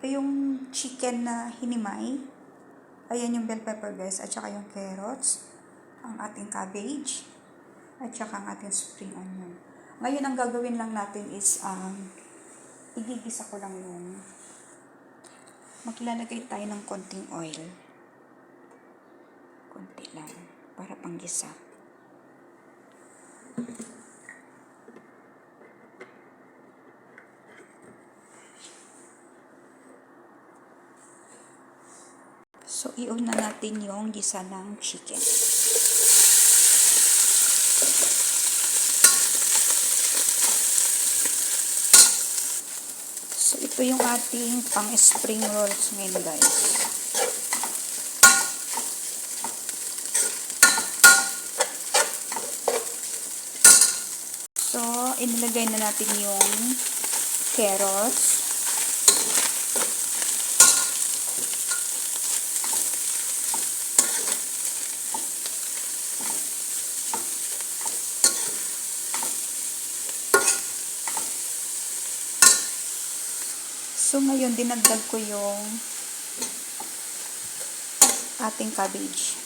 Ito yung chicken na hinimay. Ayan yung bell pepper guys, at saka yung carrots, ang ating cabbage, at saka ang ating spring onion. Ngayon, ang gagawin lang natin is, um, igigisa ko lang yung, maglalagay tayo ng konting oil. Konti lang, para panggisa. So, i-on na natin yung gisa ng chicken. So, ito yung ating pang spring rolls ngayon, guys. So, inilagay na natin yung carrots. So, ngayon, dinagdag ko yung ating cabbage.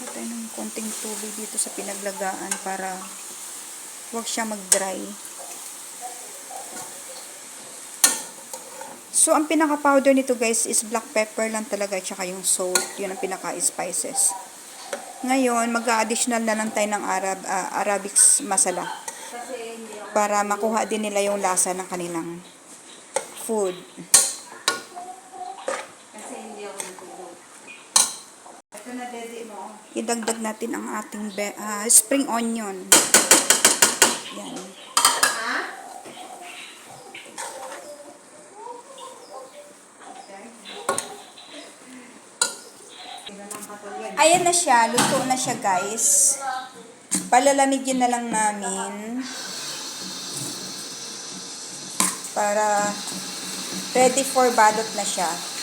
Ito ng konting tubig dito sa pinaglagaan para huwag siya mag-dry. So, ang pinaka-powder nito guys is black pepper lang talaga tsaka yung salt. Yun ang pinaka-spices. Ngayon, mag-additional na lang tayo ng Arab, ah, Arabic masala. Para makuha din nila yung lasa ng kanilang food. Idagdag natin ang ating ah, spring onion. Yan. Ayan na siya. Luto na siya, guys. Palalamigin na lang namin. Para ready for balot na siya.